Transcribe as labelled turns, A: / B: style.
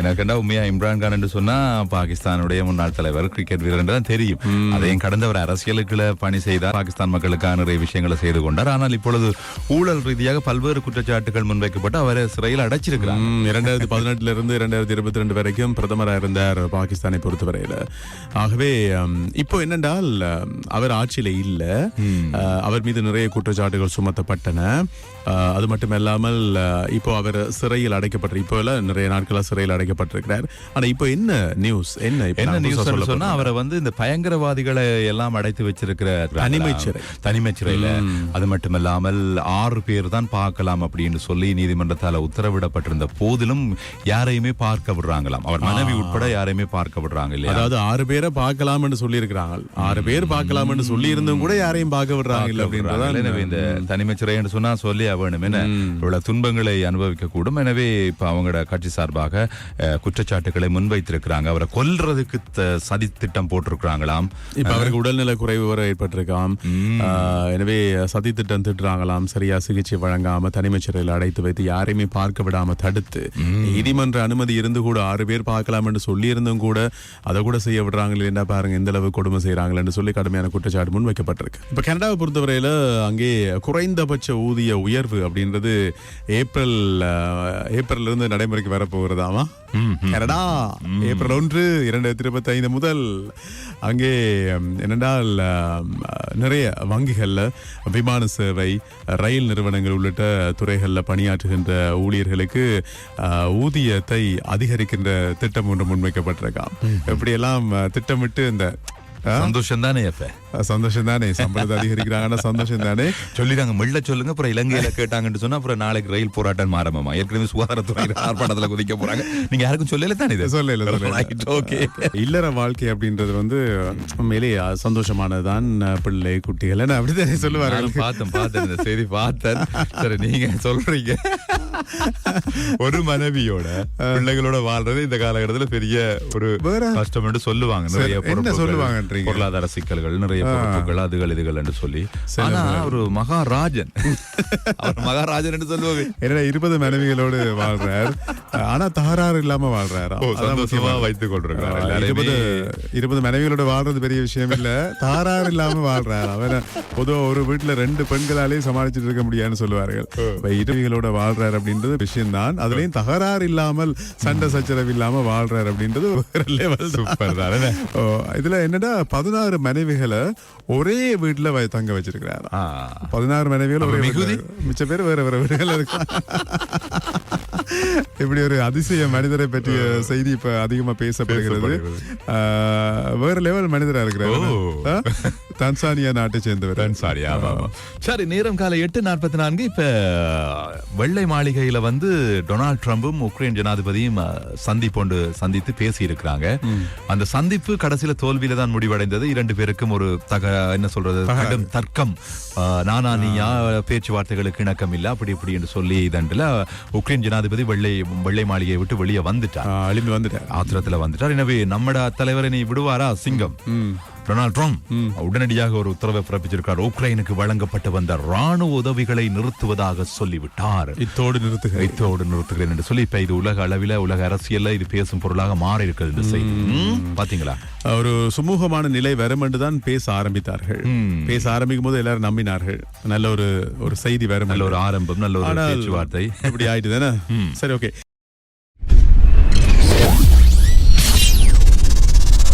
A: எனக்குண்டா உண்மையா இம்ரான் கான் என்று சொன்னா பாகிஸ்தானுடைய முன்னாள் தலைவர் கிரிக்கெட் வீரர் என்று தான் தெரியும் அதையும் கடந்தவர் அரசியலுக்குள்ள பணி செய்தார். பாகிஸ்தான் மக்களுக்கான நிறைய விஷயங்களை செய்து கொண்டார். ஆனால் இப்பொழுது ஊழல் ரீதியாக பல்வேறு குற்றச்சாட்டுகள் முன்வைக்கப்பட்டு அவரை சிறையில் அடைச்சிருக்கிறார்.
B: இரண்டாயிரத்தி பதினெட்டுல இருந்து இரண்டாயிரத்தி இருபத்தி ரெண்டு வரைக்கும் பிரதமராக இருந்தார் பாகிஸ்தானை பொறுத்தவரையில. ஆகவே இப்போ என்னென்றால் அவர் ஆட்சியில இல்ல. அவர் மீது நிறைய குற்றச்சாட்டுகள் சுமத்தப்பட்டன. அது மட்டுமல்லாமல் இப்போ அவர் சிறையில் அடைக்கப்பட்டு இப்போ நிறைய நாட்களா சிறையில் அடைக்கப்பட்டிருக்கிறார் ஆனா இப்போ என்ன நியூஸ் என்ன
A: என்ன நியூஸ் சொன்னா அவரை வந்து இந்த பயங்கரவாதிகளை எல்லாம் அடைத்து வச்சிருக்கிற
B: தனிமைச் சிறை.
A: தனிமைச் சிறையில அது மட்டுமல்லாமல் ஆறு பேர் தான் பார்க்கலாம் அப்படின்னு சொல்லி நீதிமன்றத்தால உத்தரவிடப்பட்டிருந்த போதிலும் யாரையுமே பார்க்க விடுறாங்களாம். அவர் மனைவி உட்பட யாரையுமே பார்க்க விடுறாங்க இல்லையா?
B: அதாவது ஆறு பேரை பார்க்கலாம்னு சொல்லி இருக்கிறாங்க ஆறு பேர் பார்க்கலாம்னு சொல்லி இருந்தும் கூட யாரையும் பார்க்க விடுறாங்க இல்ல அப்படின்றதான்
A: எனவே இந்த தனிமைச் சிறை என்று சொன்னா சொல்லி வேணும் என்ன? இவ்வளவு துன்பங்களை அனுபவிக்க கூடும் எனவே இப்ப அவங்களோட கட்சி சார்பாக குற்றச்சாட்டுகளை முன்வைத்திருக்கிறாங்க. அவரை கொல்றதுக்கு சதி திட்டம் போட்டிருக்கிறாங்களாம்.
B: இப்ப அவருக்கு உடல்நல குறைவு வர ஏற்பட்டிருக்காம். எனவே சதி திட்டம் திட்டுறாங்களாம். சரியா சிகிச்சை வழங்காம தனிமைச் சிறையில் அடைத்து வைத்து யாரையுமே பார்க்க விடாம தடுத்து. நீதிமன்ற அனுமதி இருந்து கூட ஆறு பேர் பார்க்கலாம் என்று சொல்லி இருந்தும் கூட அதை கூட செய்ய விடுறாங்களே என்ன பாருங்க எந்த அளவு கொடுமை செய்யறாங்களேன்னு சொல்லி கடுமையான குற்றச்சாட்டு முன் வைக்கப்பட்டிருக்கு இப்ப கனடாவை பொறுத்தவரையில அங்கே குறைந்தபட்ச ஊதிய உயர்வு அப்படின்றது ஏப்ரல் ஆஹ், ஏப்ரல்ல இருந்து நடைமுறைக்கு வரப்போகிறதாமா? கனடா ஏப்ரல் ஒன்று இரண்டாயிரத்தி இருபத்தி ஐந்து முதல் அங்கே என்னென்றால் நிறைய வங்கிகள்ல விமான சேவை ரயில் நிறுவனங்கள் உள்ளிட்ட துறைகள்ல பணியாற்றுகின்ற ஊழியர்களுக்கு ஊதியத்தை அதிகரிக்கின்ற திட்டம் ஒன்று முன்வைக்கப்பட்டிருக்காம். எப்படியெல்லாம் திட்டமிட்டு இந்த
A: சந்தோஷம் தானே அப்ப?
B: சந்தோஷம் தானே? சம்பளத்தை அதிகரிக்கிறாங்கன்னா சந்தோஷம் தானே?
A: சொல்லிட்டாங்க மெல்ல சொல்லுங்க அப்புறம் இலங்கையில கேட்டாங்கன்னு சொன்னா அப்புறம் நாளைக்கு ரயில் போராட்டம் ஆரம்பமா? ஏற்கனவே சுகாதாரத்துறை ஆர்ப்பாட்டத்துல குதிக்க போறாங்க. நீங்க யாருக்கும் சொல்லல தானே இது?
B: சொல்லல
A: ஓகே
B: இல்லற வாழ்க்கை அப்படின்றது வந்து உண்மையிலே சந்தோஷமானதுதான் பிள்ளை குட்டிகள். அப்படித்தானே சொல்லுவார்கள்
A: நானும் பார்த்தேன் பார்த்தேன் இந்த செய்தி பார்த்தேன். சரி நீங்க சொல்றீங்க. ஒரு மனைவியோட பிள்ளைகளோட வாழ்றது இந்த காலகட்டத்துல பெரிய ஒரு? கஷ்டம் என்று சொல்லுவாங்க. நிறைய? பொருளாதார சிக்கல்கள் நிறைய பொறுப்புகள் அதுகள் இதுகள் என்று சொல்லி. ஆனா ஒரு மகாராஜன். அவர் மகாராஜன் என்று சொல்லுவாங்க
B: என்னடா இருபது மனைவிகளோடு வாழ்றார். ஆனா தகராறு இல்லாம வாழ்றாரா?
A: சந்தோஷமா வைத்துக் கொண்டிருக்கிறார்.
B: இருபது இருபது மனைவிகளோட வாழ்றது பெரிய விஷயம் இல்ல. தகராறு இல்லாம வாழ்றாரு? அவன் பொதுவா ஒரு வீட்டுல ரெண்டு பெண்களாலே சமாளிச்சுட்டு இருக்க முடியாதுன்னு சொல்லுவார்கள். இருவிகளோட வாழ்றாரு அப்படின்றது விஷயம் தான் அதுலயும் தகராறு இல்லாமல் சண்டை சச்சரவு இல்லாம வாழ்றாரு அப்படின்றது வேற லெவல்
A: சூப்பர் தான் என்ன?
B: ஓ, இதுல என்னடா பதினாறு மனைவிகளை ஒரே வீட்டுல தங்க வச்சிருக்கிறாரு. பதினாறு மனைவிகள் ஒரே. மிச்ச பேர் வேற வேற வீடுகள் இருக்கு. இப்படி ஒரு அதிசய மனிதரை பற்றிய செய்தி இப்ப அதிகமா பேசப்படுகிறது. வேற லெவல் மனிதரா இருக்கிறார்? தன்சானியா நாட்டை சேர்ந்தவர்.
A: ஆமா. சரி நேரம் காலை எட்டு நாற்பத்தி நான்கு. இப்ப வெள்ளை மாளிகையில வந்து டொனால்ட் ட்ரம்பும் உக்ரைன் ஜனாதிபதியும் அஹ், சந்திப்பொண்டு சந்தித்து பேசி இருக்கிறாங்க அந்த சந்திப்பு கடைசியில தோல்வியில தான் முடிவடைந்தது. இரண்டு பேருக்கும் ஒரு தக என்ன சொல்றது கடும் தர்க்கம். நானா நீயா பேச்சுவார்த்தைகளுக்கு இணக்கம் இல்ல அப்படி இப்படி என்று சொல்லி இதண்டுல உக்ரைன் ஜனாதிபதி வெள்ளை வெள்ளை மாளிகையை விட்டு வெளியே வந்துட்டார்.
B: வந்துட்டார்.
A: ஆத்திரத்துல வந்துட்டார். எனவே நம்மட தலைவரை நீ விடுவாரா சிங்கம்? டொனால்ட் ட்ரம்ப் உடனடியாக ஒரு உத்தரவை பிறப்பிச்சிருக்கார். உக்ரைனுக்கு வழங்கப்பட்டு வந்த ராணுவ உதவிகளை நிறுத்துவதாக சொல்லிவிட்டார்.
B: இத்தோடு நிறுத்துகிறேன்.
A: வைத்தோடு நிறுத்துகிறேன் என்று சொல்லி இப்ப இது உலக அளவில உலக அரசியல்ல இது பேசும் பொருளாக மாறி இருக்கிறது இந்த செய்தி. பாத்தீங்களா?
B: ஒரு சுமூகமான நிலை வரும் என்று தான் பேச ஆரம்பித்தார்கள். பேச ஆரம்பிக்கும் போது எல்லாரும் நம்பினார்கள். நல்ல ஒரு ஒரு செய்தி வரும்
A: நல்ல ஒரு ஆரம்பம் நல்ல ஒரு பேச்சுவார்த்தை.
B: இப்படி ஆயிட்டு தானே சரி ஓகே.